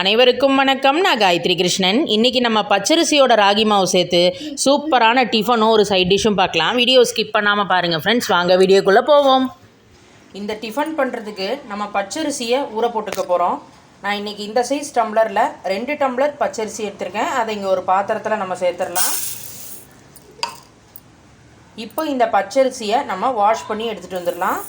அனைவருக்கும் வணக்கம். நான் காயத்ரி கிருஷ்ணன். இன்றைக்கி நம்ம பச்சரிசியோட ராகி மாவு சேர்த்து சூப்பரான டிஃபனும் ஒரு சைட் டிஷ்ஷும் பார்க்கலாம். வீடியோ ஸ்கிப் பண்ணாமல் பாருங்கள் ஃப்ரெண்ட்ஸ் வாங்க வீடியோக்குள்ளே போவோம். இந்த டிஃபன் பண்ணுறதுக்கு நம்ம பச்சரிசியை ஊற போட்டுக்க போகிறோம் நான் இன்றைக்கி இந்த சைஸ் டம்ளரில் ரெண்டு டம்ளர் பச்சரிசி எடுத்திருக்கேன். அதை இங்கே ஒரு பாத்திரத்தில் நம்ம சேர்த்துடலாம். இப்போ இந்த பச்சரிசியை நம்ம வாஷ் பண்ணி எடுத்துகிட்டு வந்துடலாம்.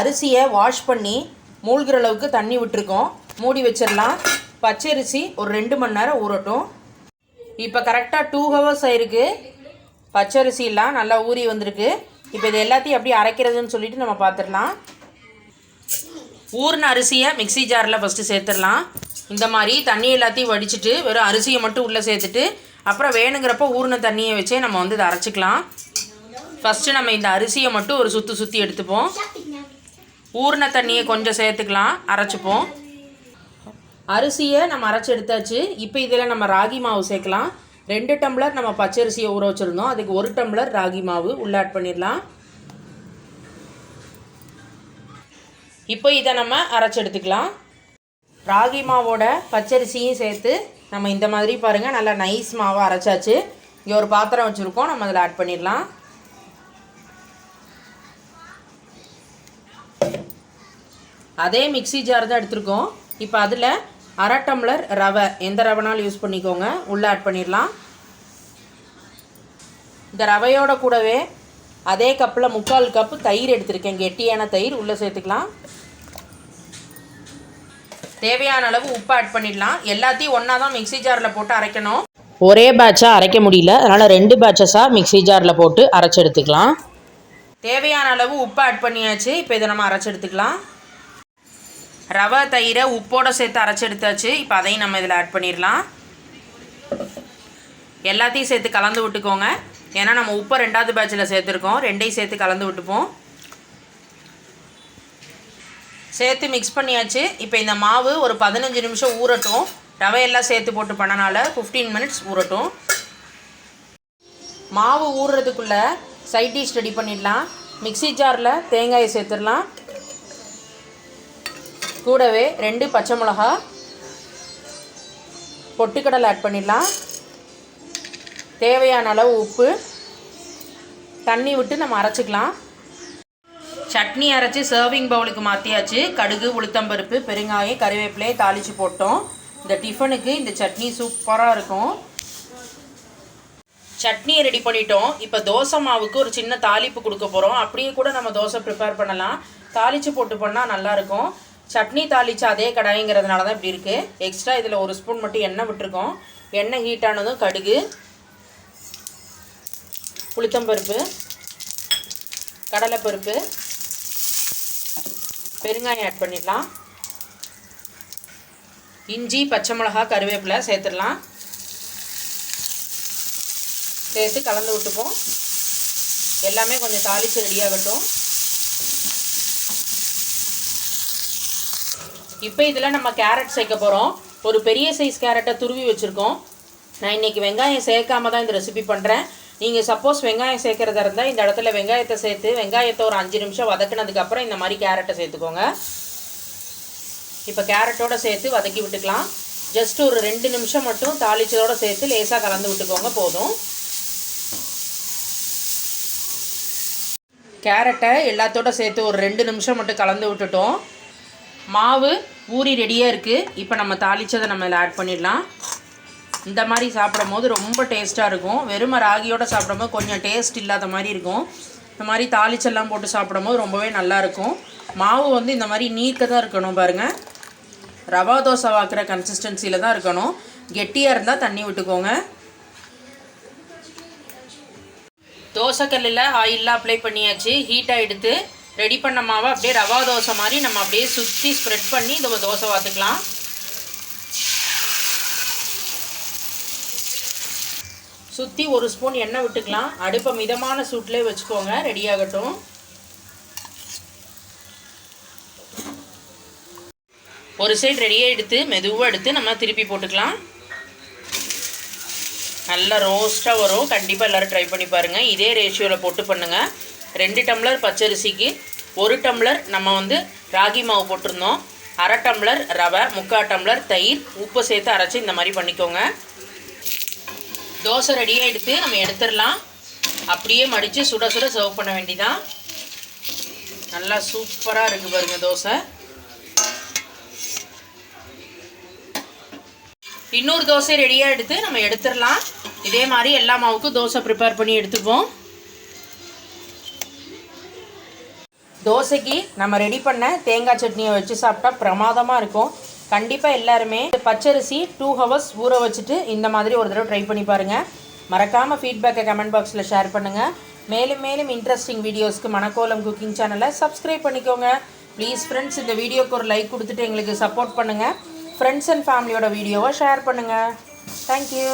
அரிசியை வாஷ் பண்ணி மூழ்கிற அளவுக்கு தண்ணி விட்டுருக்கோம். மூடி வச்சிடலாம். பச்சரிசி ஒரு ரெண்டு மணி நேரம் ஊறட்டும். இப்போ கரெக்டாக டூ ஹவர்ஸ் ஆயிருக்கு. பச்சரிசிலாம் நல்லா ஊறி வந்திருக்கு. இப்போ இது எல்லாத்தையும் எப்படி அரைக்கிறதுன்னு சொல்லிட்டு நம்ம பார்த்துடலாம் ஊறின அரிசியை மிக்ஸி ஜாரில் ஃபஸ்ட்டு சேர்த்துடலாம். இந்த மாதிரி தண்ணி எல்லாத்தையும் வடிச்சிட்டு வெறும் அரிசியை மட்டும் உள்ளே சேர்த்துட்டு அப்புறம் வேணுங்கிறப்போ ஊர்ன தண்ணியை வச்சே நம்ம வந்து இதை அரைச்சிக்கலாம். ஃபஸ்ட்டு நம்ம இந்த அரிசியை மட்டும் ஒரு சுற்றி சுற்றி எடுத்துப்போம். ஊறின தண்ணியை கொஞ்சம் சேர்த்துக்கலாம் அரைச்சிப்போம். அரிசியை நம்ம அரைச்சி எடுத்தாச்சு. இப்போ இதில் நம்ம ராகி மாவு சேர்க்கலாம். ரெண்டு டம்ளர் நம்ம பச்சரிசியை ஊற வச்சுருந்தோம். அதுக்கு ஒரு டம்ளர் ராகி மாவு உள்ள ஆட் பண்ணிடலாம். இப்போ இதை நம்ம அரைச்சி எடுத்துக்கலாம். ராகி மாவோட பச்சரிசியும் சேர்த்து நம்ம இந்த மாதிரி பாருங்கள் நல்லா நைஸ் மாவை அரைச்சாச்சு. இங்கே ஒரு பாத்திரம் வச்சுருக்கோம். நம்ம அதில் ஆட் பண்ணிடலாம். அதே மிக்ஸி ஜார் தான் எடுத்திருக்கோம். இப்போ அதில் அரை டம்ளர் ரவை. எந்த ரவைனாலும் யூஸ் பண்ணிக்கோங்க. உள்ளே ஆட் பண்ணிடலாம். இந்த ரவையோட கூடவே அதே கப்பில் முக்கால் கப்பு தயிர் எடுத்திருக்கேன். கெட்டியான தயிர் உள்ளே சேர்த்துக்கலாம். தேவையான அளவு உப்பு ஆட் பண்ணிடலாம். எல்லாத்தையும் ஒன்றா தான் மிக்ஸி ஜாரில் போட்டு அரைக்கணும். ஒரே பேட்சாக அரைக்க முடியல. அதனால் ரெண்டு பேட்சஸாக மிக்ஸி ஜாரில் போட்டு அரைச்சி எடுத்துக்கலாம். தேவையான அளவு உப்பு ஆட் பண்ணியாச்சு. இப்போ இதை நம்ம அரைச்சி எடுத்துக்கலாம். ரவை தயிரை உப்போடு சேர்த்து அரைச்சி எடுத்தாச்சு. இப்போ அதையும் நம்ம இதில் ஆட் பண்ணிடலாம். எல்லாத்தையும் சேர்த்து கலந்து விட்டுக்கோங்க. ஏன்னா நம்ம உப்பை ரெண்டாவது பேட்சில் சேர்த்துருக்கோம். ரெண்டையும் சேர்த்து கலந்து விட்டுப்போம். சேர்த்து மிக்ஸ் பண்ணியாச்சு. இப்போ இந்த மாவு ஒரு பதினஞ்சு நிமிஷம் ஊறட்டும். ரவையெல்லாம் சேர்த்து போட்டு பண்ணனால ஃபிஃப்டீன் மினிட்ஸ் ஊறட்டும். மாவு ஊறுறதுக்குள்ளே சைட் டிஷ் ரெடி பண்ணிடலாம். மிக்ஸி ஜாரில் தேங்காயை சேர்த்துடலாம். கூடவே ரெண்டு பச்சை மிளகா பொட்டுக்கடலை ஆட் பண்ணிடலாம். தேவையான அளவு உப்பு. தண்ணி விட்டு நம்ம அரைச்சிக்கலாம். சட்னி அரைச்சி சர்விங் பவுலுக்கு மாற்றியாச்சு கடுகு உளுத்தம்பருப்பு பெருங்காயம் கறிவேப்பிலையை தாளித்து போட்டோம். இந்த டிஃபனுக்கு இந்த சட்னி சூப்பராக இருக்கும். சட்னியை ரெடி பண்ணிட்டோம். இப்போ தோசை மாவுக்கு ஒரு சின்ன தாளிப்பு கொடுக்க போகிறோம் அப்படியே கூட நம்ம தோசை ப்ரிப்பேர் பண்ணலாம். தாளித்து போட்டு பண்ணால் நல்லாயிருக்கும் சட்னி தாளித்து அதே கடாய்ங்கிறதுனால தான் இப்படி இருக்குது எக்ஸ்ட்ரா இதில் ஒரு ஸ்பூன் மட்டும் எண்ணெய் விட்டுருக்கோம். எண்ணெய் ஹீட் ஆனதும் கடுகு உளுத்தம்பருப்பு கடலைப்பருப்பு பெருங்காயம் ஆட் பண்ணிடலாம். இஞ்சி பச்சை மிளகா கருவேப்பிலை சேர்த்துடலாம். சேர்த்து கலந்து விட்டுப்போம். எல்லாமே கொஞ்சம் தாளித்து ரெடியாகட்டும் இப்போ இதில் நம்ம கேரட் சேர்க்க போகிறோம் ஒரு பெரிய சைஸ் கேரட்டை துருவி வச்சுருக்கோம். நான் இன்றைக்கி வெங்காயம் சேர்க்காம தான் இந்த ரெசிபி பண்ணுறேன் நீங்கள் சப்போஸ் வெங்காயம் சேர்க்குறதா இருந்தால் இந்த இடத்துல வெங்காயத்தை சேர்த்து வெங்காயத்தை ஒரு அஞ்சு நிமிஷம் வதக்குனதுக்கப்புறம் இந்த மாதிரி கேரட்டை சேர்த்துக்கோங்க. இப்போ கேரட்டோடு சேர்த்து வதக்கி விட்டுக்கலாம். ஜஸ்ட் ஒரு ரெண்டு நிமிஷம் மட்டும் தாளிச்சதோடு சேர்த்து லேசாக கலந்து விட்டுக்கோங்க போதும். கேரட்டை எல்லாத்தோட சேர்த்து ஒரு ரெண்டு நிமிஷம் மட்டும் கலந்து விட்டுட்டோம். மாவு ஊறி ரெடியாக இருக்குது இப்போ நம்ம தாளித்ததை நம்ம இதில் ஆட் பண்ணிடலாம். இந்த மாதிரி சாப்பிடும் போது ரொம்ப டேஸ்ட்டாக இருக்கும். வெறும ராகியோடு சாப்பிடும்போது கொஞ்சம் டேஸ்ட் இல்லாத மாதிரி இருக்கும். இந்த மாதிரி தாளிச்செல்லாம் போட்டு சாப்பிடும் போது ரொம்பவே நல்லாயிருக்கும் மாவு வந்து இந்த மாதிரி நீர்க்க தான் இருக்கணும் பாருங்கள் ரவா தோசை வாக்குற கன்சிஸ்டன்சியில் தான் இருக்கணும். கெட்டியாக இருந்தால் தண்ணி விட்டுக்கோங்க. தோசைக்கல்லில் ஆயிலெலாம் அப்ளை பண்ணியாச்சு. ஹீட்டாக எடுத்து ரெடி பண்ண மாவை அப்படியே ரவா தோசை மாதிரி நம்ம அப்படியே சுற்றி ஸ்ப்ரெட் பண்ணி நம்ம தோசை வாத்துக்கலாம். சுற்றி ஒரு ஸ்பூன் எண்ணெய் விட்டுக்கலாம். அடுப்பை மிதமான சூட்லேயே வச்சுக்கோங்க. ரெடி ஆகட்டும். ஒரு சைடு ரெடியாக எடுத்து மெதுவாக எடுத்து நம்ம திருப்பி போட்டுக்கலாம். நல்லா ரோஸ்ட்டாக வரும். கண்டிப்பாக எல்லோரும் ட்ரை பண்ணி பாருங்கள் இதே ரேஷியோவில் போட்டு பண்ணுங்கள் ரெண்டு டம்ளர் பச்சரிசிக்கு ஒரு டம்ளர் நம்ம வந்து ராகி மாவு போட்டிருந்தோம். அரை டம்ளர் ரவை முக்கால் டம்ளர் தயிர் உப்பு சேர்த்து அரைச்சி இந்த மாதிரி பண்ணிக்கோங்க. தோசை ரெடியாக எடுத்து நம்ம எடுத்துடலாம். அப்படியே மடித்து சுட சுட சர்வ் பண்ண வேண்டிதான். நல்லா சூப்பராக இருக்குது பாருங்கள் தோசை. இன்னொரு தோசை ரெடியாக எடுத்து நம்ம எடுத்துடலாம். இதே மாதிரி எல்லா மாவுக்கும் தோசை ப்ரிப்பேர் பண்ணி எடுத்துப்போம். தோசைக்கு நம்ம ரெடி பண்ண தேங்காய் சட்னியை வச்சு சாப்பிட்டா பிரமாதமாக இருக்கும். கண்டிப்பாக எல்லாருமே பச்சரிசி டூ ஹவர்ஸ் ஊற வச்சுட்டு இந்த மாதிரி ஒரு தடவை ட்ரை பண்ணி பாருங்கள் மறக்காமல் ஃபீட்பேக்கை கமெண்ட் பாக்ஸில் ஷேர் பண்ணுங்கள் மேலும் மேலும் இன்ட்ரெஸ்டிங் வீடியோஸ்க்கு மணக்கோலம் குக்கிங் சேனலை சப்ஸ்கிரைப் பண்ணிக்கோங்க. ப்ளீஸ் ஃப்ரெண்ட்ஸ் இந்த வீடியோக்கு ஒரு லைக் கொடுத்துட்டு எங்களுக்கு சப்போர்ட் பண்ணுங்கள் ஃப்ரெண்ட்ஸ் அண்ட் ஃபேமிலியோட வீடியோவை ஷேர் பண்ணுங்கள் தேங்க்யூ